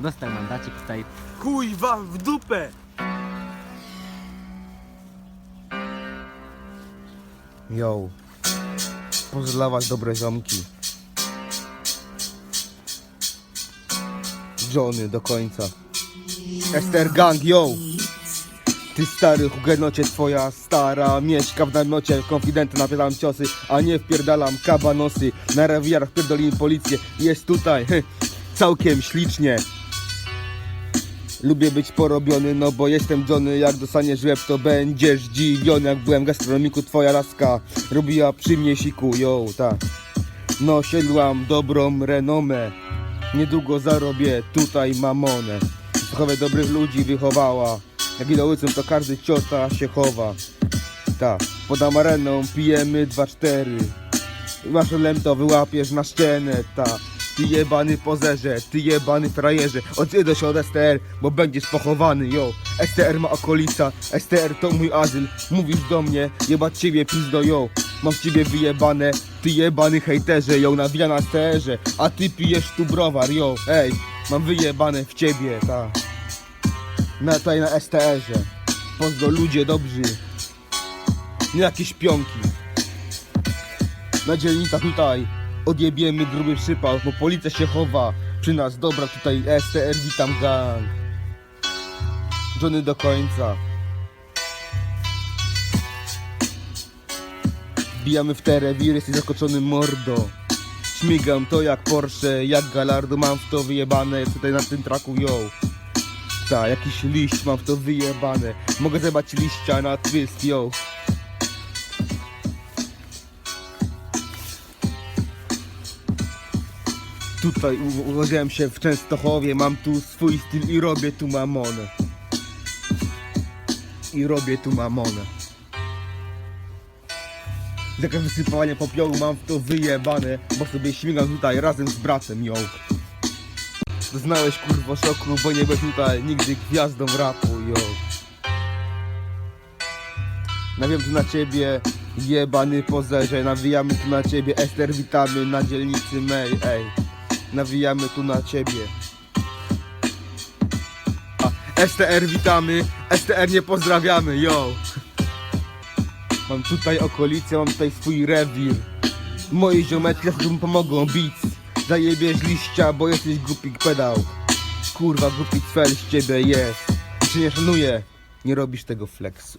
Dostał mandacik tutaj. Kuj wam w dupę! Yo. Pozdlawać dobre ziomki. Johnny do końca. Ester Gang, yo! Ty stary hugenocie, twoja stara mieszka w namiocie Konfidentę napieram ciosy, a nie wpierdalam kabanosy Na rewiarach pierdolimy policję, jest tutaj, heh, całkiem ślicznie Lubię być porobiony, no bo jestem Johnny. Jak dostaniesz łeb, to będziesz dziwiony. Jak byłem gastronomiku, twoja laska Robiła przy mnie siku, yo, tak No, siedłam dobrą renomę. Niedługo zarobię tutaj mamonę. Słuchawę dobrych ludzi wychowała. Jak idę ulicą, to każdy ciota się chowa. Tak, pod amareną pijemy 2-4 Masz lem to wyłapiesz na ścianę, ta Ty jebany pozerze, ty jebany frajerze. Odjedę się od STR, bo będziesz pochowany, yo. STR ma okolica, STR to mój azyl. Mówisz do mnie, jebać ciebie pizdo, yo. Mam ciebie wyjebane, ty jebany hejterze, yo Nawija na STR-ze, a ty pijesz tu browar, yo. Ej, mam wyjebane w ciebie, ta. Na, Tutaj na STR-ze Pozdro ludzie dobrzy. Nie jakieś pionki. Na dzielnicach tutaj odjebiemy gruby przypał, bo policja się chowa przy nas. Dobra, tutaj STR, witam gang. Johnny do końca. Bijamy w te rewiry, jesteś zakoczony mordo. Śmigam to jak Porsche, jak Galardo, mam w to wyjebane, tutaj na tym traku, yo. Ta, jakiś liść, mam w to wyjebane. Mogę zebać liścia na twist, yo. Tutaj urodziłem się w Częstochowie, mam tu swój styl i robię tu mamonę. I robię tu mamonę. Zakaz wysypania popiołu mam w to wyjebane, bo sobie śmigam tutaj razem z bratem, yo. Doznałeś kurwa szoku, bo nie byłeś tutaj nigdy gwiazdą rapu, yo. Nawijam tu na ciebie, jebany pozerze, nawijamy tu na ciebie, Ester witamy na dzielnicy May, ej. Nawijamy tu na ciebie. A, STR witamy, STR nie pozdrawiamy, yo. Mam tutaj okolicę, mam tutaj swój rewir. Moi ziomeczki zawsze mi pomogą bić. Zajebiesz liścia, bo jesteś głupi pedał. Kurwa, głupi cfel z ciebie jest. Cię nie szanuję, nie robisz tego flexu.